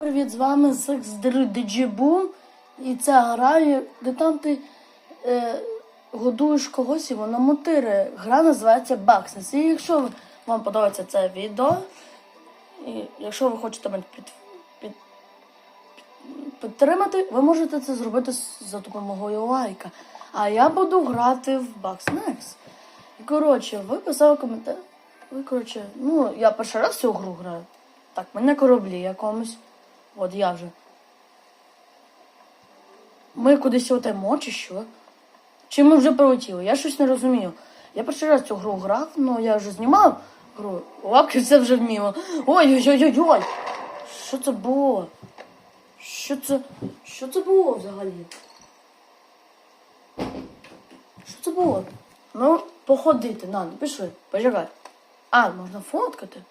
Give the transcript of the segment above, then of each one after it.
Привіт, з вами Sex Boom. І це гра, де там ти е, годуєш когось і воно мотире. Гра називається Бакснес. І якщо вам подобається це відео, і якщо ви хочете мене під, під, під, підтримати, ви можете це зробити за допомогою лайка. А я буду грати в Бакснекс. І коротше, ви писали коментар. Ви, коротше, ну, я перший раз цю гру граю. Так, ми на кораблі якомусь. От я вже. Ми кудись летимо, чи що? Чи ми вже прилетіли? Я щось не розумію. Я перший раз цю гру грав, ну я вже знімав гру. Лапки все вже вміло. Ой-ой-ой-ой-ой! Що це було? Що це? Що це було взагалі? Що це було? Ну, походити, на, ну, пішли, почекай. А, можна фоткати.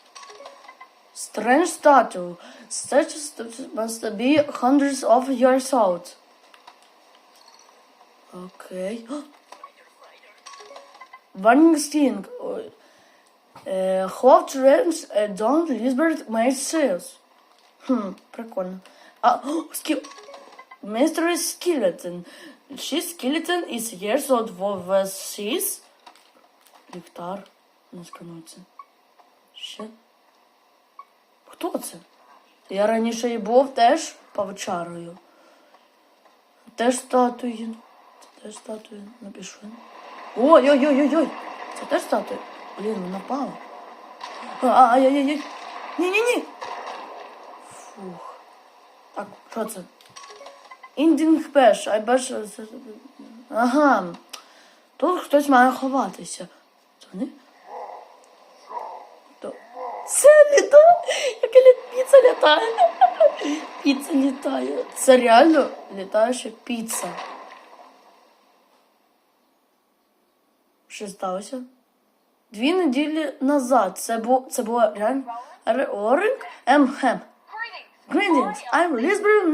Strange statue. Such a statue must be hundreds of years old. Окей. Warning sting. Uh, Hove trends uh, don't Lisbeth made sales. Хм, прикольно. А, ски... Mystery skeleton. She skeleton is years old with she's... Ліхтар. Не сканується. Ще. Хто це? Я раніше і був теж павчарою. Теж статуї. Це теж статуї. Напишу. Ой-ой-ой-ой-ой! Це теж статуя? Блін, вона впала. Ай-яй-яй. Ні-ні-ні. Фух. Так, що це? Індінг пеш, ай беш. Ага. Тут хтось має ховатися. Це вони? То- Це літає! Яка лі... піца літає! Піца літає. Це реально літаюча піца. Що сталося? Дві неділі назад це було це було реально Оринг М. Greetings. I'm Lisbeth the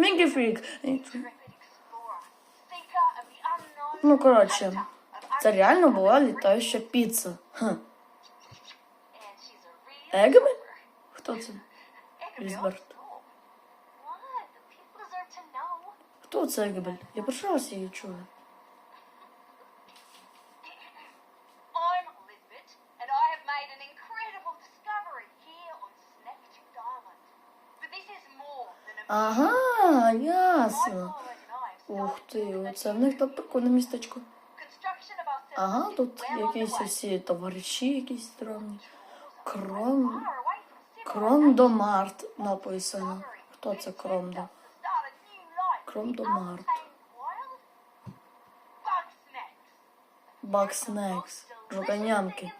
unknown. Ну, коротше, це реально була літаюча піца. Егмен? Хто це? Oh. Know. Хто це Егбель? Я перший раз її чую. Ага, ясно. Ух ти, оце в них так прикольне містечко. Ага, тут якісь всі товариші якісь странні. Кром. Кромдомарт написано. Хто це life Кромдомарт. Бакснекс. Жуканямки.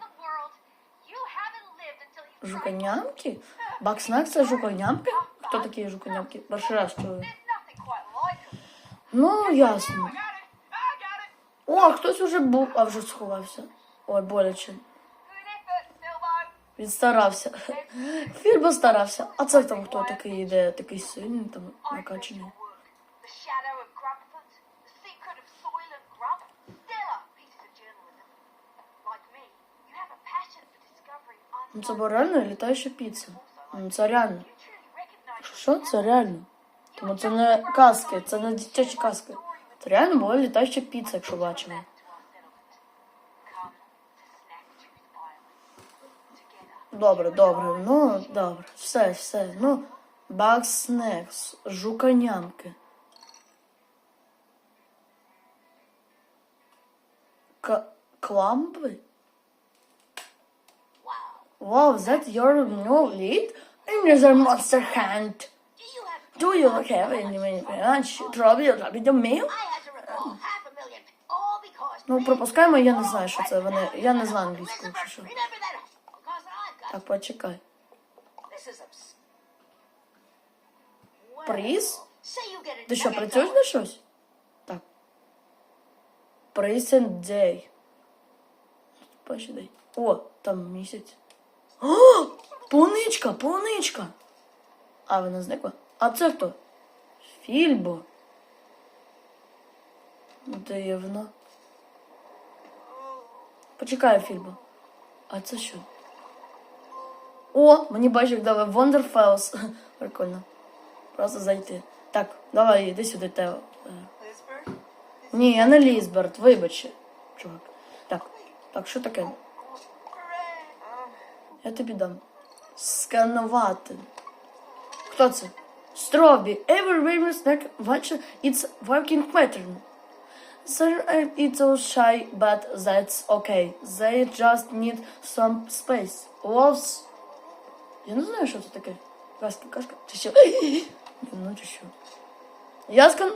Жуканямки? Бакснекс це жуканямки? Хто такі жуканямки? Перший раз чую. Ну, ясно. О, хтось уже був, а вже сховався. Ой, боляче. Він старався. Фільбо старався. А це там хто такий йде, такий сильний, там накачаний. Ну це була реально літаюча піца. Ну це реально. Що це реально? Тому це не казки, це не дитячі казки. Це реально була літаюча піца, якщо бачили. Добре, добре, ну добре. Все, все. Ну, Бакснекс, жуканямки. К- кламби? Wow. Wow, that your new lead? Another monster hand. Do you have Do you have any lunch? Trouble, trouble, meal? I had to recall half a million, all because Ну, пропускаємо, я не знаю, що це. Вони... Я не знаю англійську, якщо що. Так, почекай. Приз? Ти що, працюєш на щось? Так. Present day. Перший. О, там місяць. О! Полуничка, полуничка. А, вона зникла. А це хто? Фільбо. Дивно. Почекай, Фільбо. А це що? О, мені бачив дали Wonderfalls. Прикольно. Просто зайти. Так, давай, іди сюди, Тео. Ні, я не Лізберт, вибач, чувак. Так, так, що таке? Я тобі дам. Сканувати. Хто це? Стробі. Every famous snack watch its working pattern. Sir, it's all shy, but that's okay. They just need some space. Wolves. Я не знаю, що це таке. Кашка, кашка. Чи що? Ну, чи що? Я скан...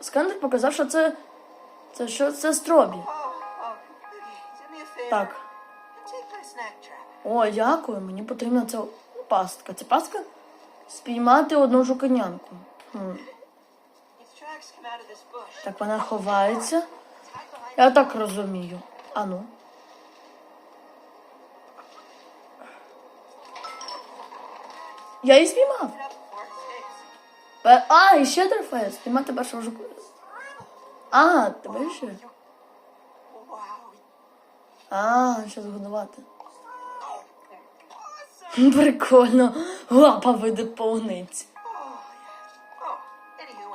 сканер показав, що це. Це що це стробі. Так. О, дякую, мені потрібна ця пастка. Це пастка? Спіймати одну жуканянку. Хм. Так вона ховається. Я так розумію. Ану. Я її. Пе- А, і ще трофея. Спіймати першого жуку. А, тебе ще? А, ще згодувати. Awesome. Прикольно. Лапа види повниці.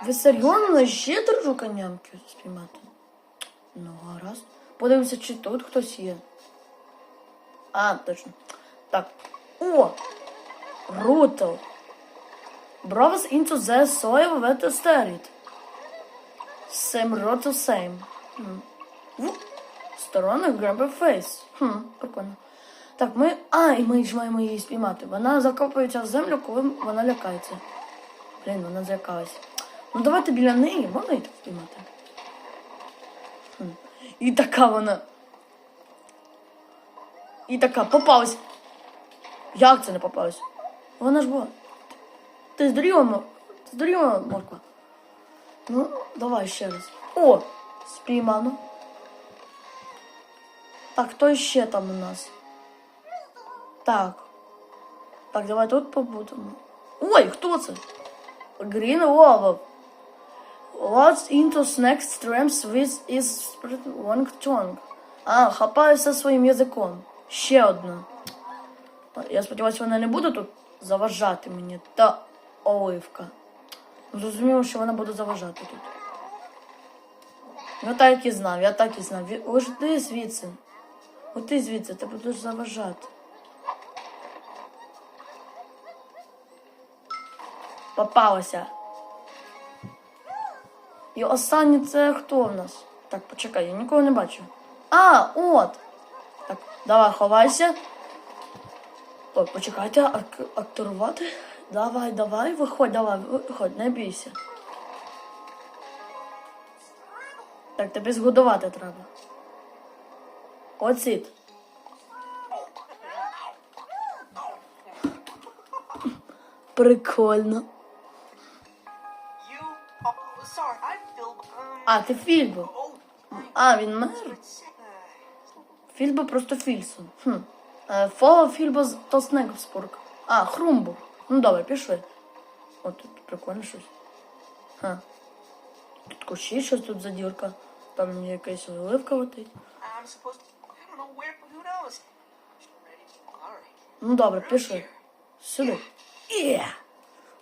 Ви серйозно ще три жуканянки спіймати? Ну, гаразд. Подивимося, чи тут хтось є. А, точно. Так. О! Рутел. Bravos into the soil with the sтерит. Same road to same. Сторона grab a face. Хм, прикольно. Так, ми. А, і ми ж маємо її спіймати. Вона закопується в землю, коли вона лякається. Блін, вона злякалась. Ну давайте біля неї, можна її так спіймати? Хм. І така вона. І така попалась. Як це не попалась? Вона ж була. Ти здуріла, мо- ти здуріла, морква? Ну, давай ще раз. О! Спіймано. Так, хто ще там у нас? Так. Так, давай тут побудемо. Ой, хто це? Green Wolf. What's into next streams with is spread long tongue. А, хапаюся своїм язиком. Ще одна. Я сподіваюся, вона не буде тут заважати мені. Та оливка. Зрозуміло, що вона буде заважати тут. Ну так і знав, я так і знав. Ти звідси. От ти звідси, ти будеш заважати. Попалася. І останнє це хто в нас? Так, почекай, я нікого не бачу. А, от. Так, давай, ховайся. Ой, почекайте, ак- акторувати. Давай, давай, виходь, давай, виходь, не бійся. Так, тобі згодувати треба. Оціт. Прикольно. А, ти Фільбо. А, він мер? Фільбо просто Фільсон. Хм. Е, Фоло Фільбо з Тоснегспург. А, Хрумбург. Ну добре, пішли. О, тут прикольно щось. Ха. Тут кущі щось тут за дірка. Там якась оливка летить. Ну добре, пішли. Сюди. Є!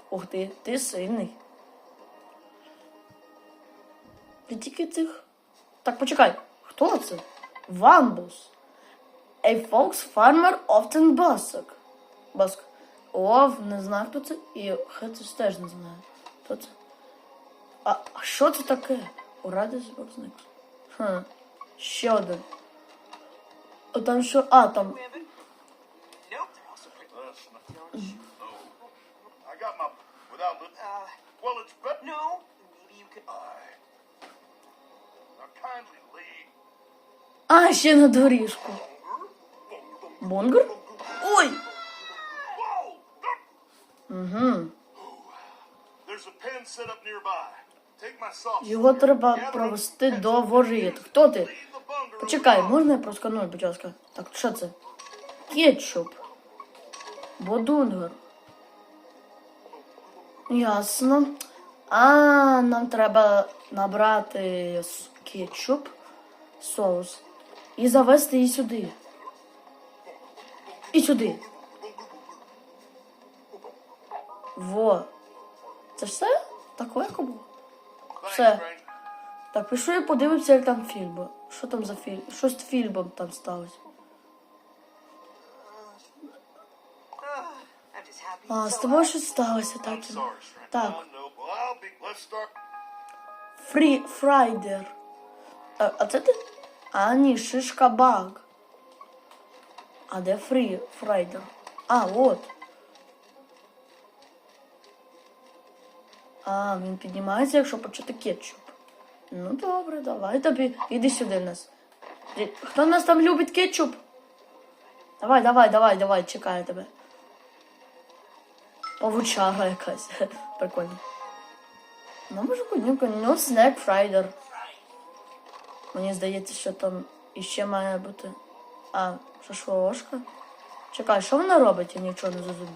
Ух ти, ти сильний. Ти тільки цих. Так, почекай. Хто це? Вамбус. A fox farmer often басок. Баск. Ов, не знаю, хто це. І Хетус теж не знаю. Хто це? А, а що це таке? У Радіс Боксник. Хм. Ще один. А там що? А, там. Uh. А, ще на доріжку. Take my sauce. Його треба провести до воріт. Хто ти? Почекай, можна я просканую, будь ласка? Так, що це? Кетчуп. Бодунгер. Ясно. А, нам треба набрати кетчуп, соус і завести її сюди. І сюди. Во. Це все? Так легко було? Все. Так, пішли і подивимося, як там фільм. Що там за фільм? Що з фільмом там сталося? А, з тобою щось сталося, так. Так. Фрі Фрайдер. А, а це ти? А, ні, шишка баг. А де Фрі Фрайдер? А, от. А, він піднімається, якщо почати кетчуп. Ну добре, давай тобі. Іди сюди нас. Хто нас там любить кетчуп? Давай, давай, давай, давай, чекаю тебе. Павучара якась. Прикольно. Ну, може, конюка, ну, снек фрайдер. Мені здається, що там іще має бути. А, шашлошка. Чекай, що вона робить? Я нічого не зрозумів.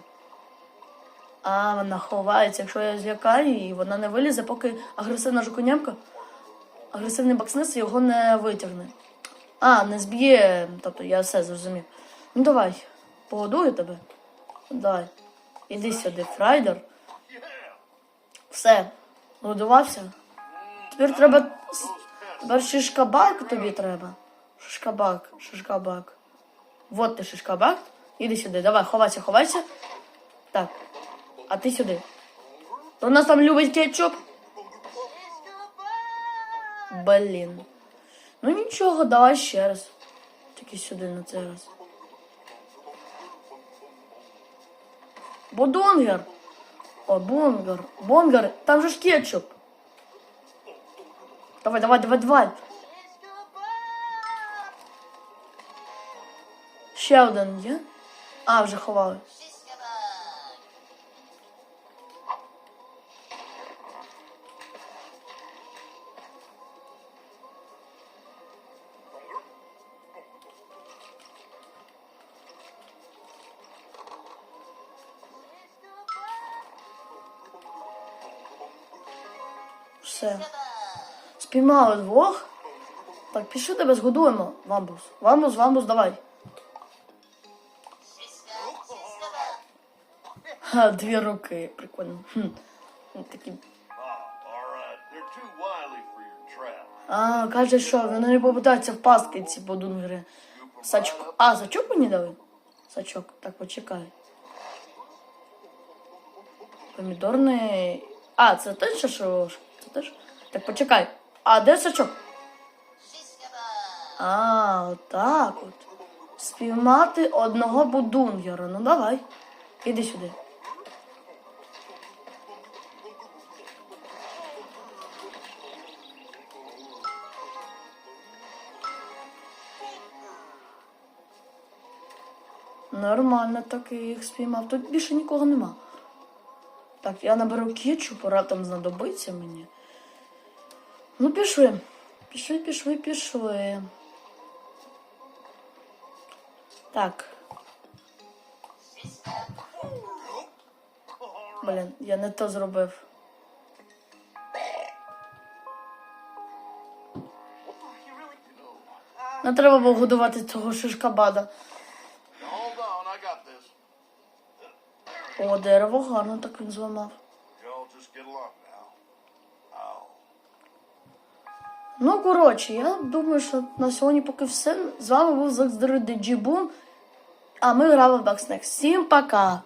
А, вона ховається, якщо я злякаю її, вона не вилізе, поки агресивна жуконямка, агресивний бакснес його не витягне. А, не зб'є. Тобто я все зрозумів. Ну давай, погодую тебе. Давай. Іди сюди, фрайдер. Все, годувався. Тепер треба. с- Those pests. Тобі треба. Шишкабак, шишкабак. Вот ти шишкабак. Іди сюди, давай, ховайся, ховайся. Так. А ти сюди. У нас там любить кетчуп. Блін. Ну нічого, давай ще раз. Тільки сюди на цей раз. Бодонгер. О, бонгер. Бонгер. Там же ж кетчуп. Давай, давай, давай, давай. Ще один є. А, вже ховали. Все. Спіймали двох. Так, пішли тебе згодуємо. Вамбус. Вамбус, вамбус, давай. Ха, дві руки, прикольно. Хм. Такі. А, каже, що вони не попитаються в пастки ці подунгери. Сачок. А, сачок мені дали? Сачок, так почекай. Помідорний. А, це теж шашош? Це теж? Так почекай. А де сачок? А, отак от. Спіймати одного будунгера. Ну давай. Іди сюди. Нормально так і їх спіймав. Тут більше нікого нема. Так, я наберу кетчупу, раптом знадобиться мені. Ну, пішли. Пішли, пішли, пішли. Так. Блін, я не то зробив. Не треба було годувати цього шишкабада. О, дерево гарно так він зламав. Ну, коротше, я думаю, що на сьогодні поки все. З вами був Закздери Джібун, а ми грали в Бакснекс. Всім пока!